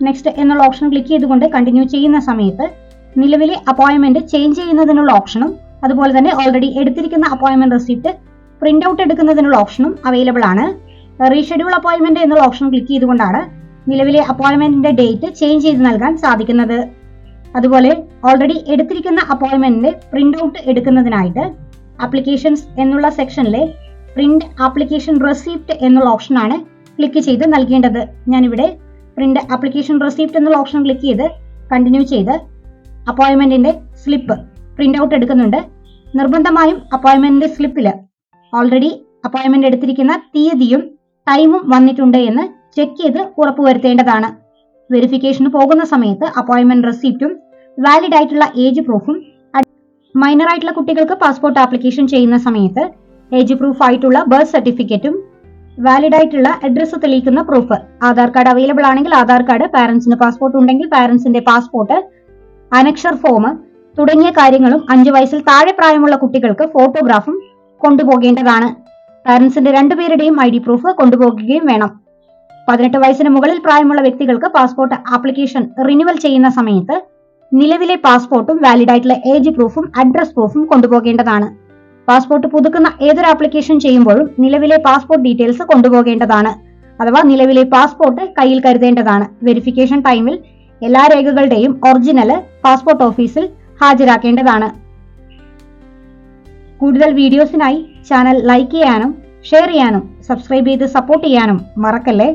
നെക്സ്റ്റ് എന്നുള്ള ഓപ്ഷൻ ക്ലിക്ക് ചെയ്തുകൊണ്ട് കണ്ടിന്യൂ ചെയ്യുന്ന സമയത്ത് നിലവിലെ അപ്പോയിന്റ്മെന്റ് ചേഞ്ച് ചെയ്യുന്നതിനുള്ള ഓപ്ഷനും അതുപോലെ തന്നെ ഓൾറെഡി എടുത്തിരിക്കുന്ന അപ്പോയിന്റ്മെന്റ് റെസിപ്റ്റ് പ്രിന്റ് ഔട്ട് എടുക്കുന്നതിനുള്ള ഓപ്ഷനും അവൈലബിൾ ആണ്. റീഷെഡ്യൂൾ അപ്പോയിന്റ്മെന്റ് എന്നുള്ള ഓപ്ഷൻ ക്ലിക്ക് ചെയ്തുകൊണ്ടാണ് നിലവിലെ അപ്പോയിന്റ്മെന്റിന്റെ ഡേറ്റ് ചേഞ്ച് ചെയ്ത് നൽകാൻ സാധിക്കുന്നത്. അതുപോലെ ഓൾറെഡി എടുത്തിരിക്കുന്ന അപ്പോയിന്റ്മെന്റിന്റെ പ്രിന്റ് ഔട്ട് എടുക്കുന്നതിനായിട്ട് അപ്ലിക്കേഷൻസ് എന്നുള്ള സെക്ഷനിലെ പ്രിന്റ് ആപ്ലിക്കേഷൻ റെസിപ്റ്റ് എന്നുള്ള ഓപ്ഷനാണ് ക്ലിക്ക് ചെയ്ത് നൽകേണ്ടത്. ഞാനിവിടെ പ്രിന്റ് ആപ്ലിക്കേഷൻ റെസിപ്റ്റ് എന്നുള്ള ഓപ്ഷൻ ക്ലിക്ക് ചെയ്ത് കണ്ടിന്യൂ ചെയ്ത് അപ്പോയിന്റ്മെന്റിന്റെ സ്ലിപ്പ് പ്രിന്റ് ഔട്ട് എടുക്കുന്നുണ്ട്. നിർബന്ധമായും അപ്പോയിൻമെന്റിന്റെ സ്ലിപ്പിൽ ഓൾറെഡി അപ്പോയിൻമെന്റ് എടുത്തിരിക്കുന്ന തീയതിയും ടൈമും വന്നിട്ടുണ്ട് എന്ന് ചെക്ക് ചെയ്ത് ഉറപ്പുവരുത്തേണ്ടതാണ്. വെരിഫിക്കേഷന് പോകുന്ന സമയത്ത് അപ്പോയിൻമെന്റ് റെസിപ്റ്റും വാലിഡ് ആയിട്ടുള്ള ഏജ് പ്രൂഫും മൈനർ ആയിട്ടുള്ള കുട്ടികൾക്ക് പാസ്പോർട്ട് ആപ്ലിക്കേഷൻ ചെയ്യുന്ന സമയത്ത് ഏജ് പ്രൂഫ് ആയിട്ടുള്ള ബർത്ത് സർട്ടിഫിക്കറ്റും വാലിഡ് ആയിട്ടുള്ള അഡ്രസ്സ് തെളിയിക്കുന്ന പ്രൂഫ് ആധാർ കാർഡ് അവൈലബിൾ ആണെങ്കിൽ ആധാർ കാർഡ് പാരന്റ്സിന് പാസ്പോർട്ട് ഉണ്ടെങ്കിൽ പാരന്റ്സിന്റെ പാസ്പോർട്ട് അനക്ഷർ ഫോം തുടങ്ങിയ കാര്യങ്ങളും അഞ്ചു വയസ്സിൽ താഴെ പ്രായമുള്ള കുട്ടികൾക്ക് ഫോട്ടോഗ്രാഫും കൊണ്ടുപോകേണ്ടതാണ്. പാരന്റ്സിന്റെ രണ്ടുപേരുടെയും ഐ ഡി പ്രൂഫ് കൊണ്ടുപോകുകയും വേണം. പതിനെട്ട് വയസ്സിന് മുകളിൽ പ്രായമുള്ള വ്യക്തികൾക്ക് പാസ്പോർട്ട് ആപ്ലിക്കേഷൻ റിന്യൂവൽ ചെയ്യുന്ന സമയത്ത് നിലവിലെ പാസ്പോർട്ടും വാലിഡ് ആയിട്ടുള്ള ഏജ് പ്രൂഫും അഡ്രസ് പ്രൂഫും കൊണ്ടുപോകേണ്ടതാണ്. പാസ്പോർട്ട് പുതുക്കുന്ന ഏതൊരു ആപ്ലിക്കേഷൻ ചെയ്യുമ്പോഴും നിലവിലെ പാസ്പോർട്ട് ഡീറ്റെയിൽസ് കൊണ്ടുപോകേണ്ടതാണ്. അഥവാ നിലവിലെ പാസ്പോർട്ട് കയ്യിൽ കരുതേണ്ടതാണ്. വെരിഫിക്കേഷൻ ടൈമിൽ എല്ലാ രേഖകളുടെയും ഒറിജിനൽ പാസ്പോർട്ട് ഓഫീസിൽ ഹാജരാക്കേണ്ടതാണ്. കൂടുതൽ വീഡിയോസിനായി ചാനൽ ലൈക്ക് ചെയ്യാനും ഷെയർ ചെയ്യാനും സബ്സ്ക്രൈബ് ചെയ്ത് സപ്പോർട്ട് ചെയ്യാനും മറക്കല്ലേ?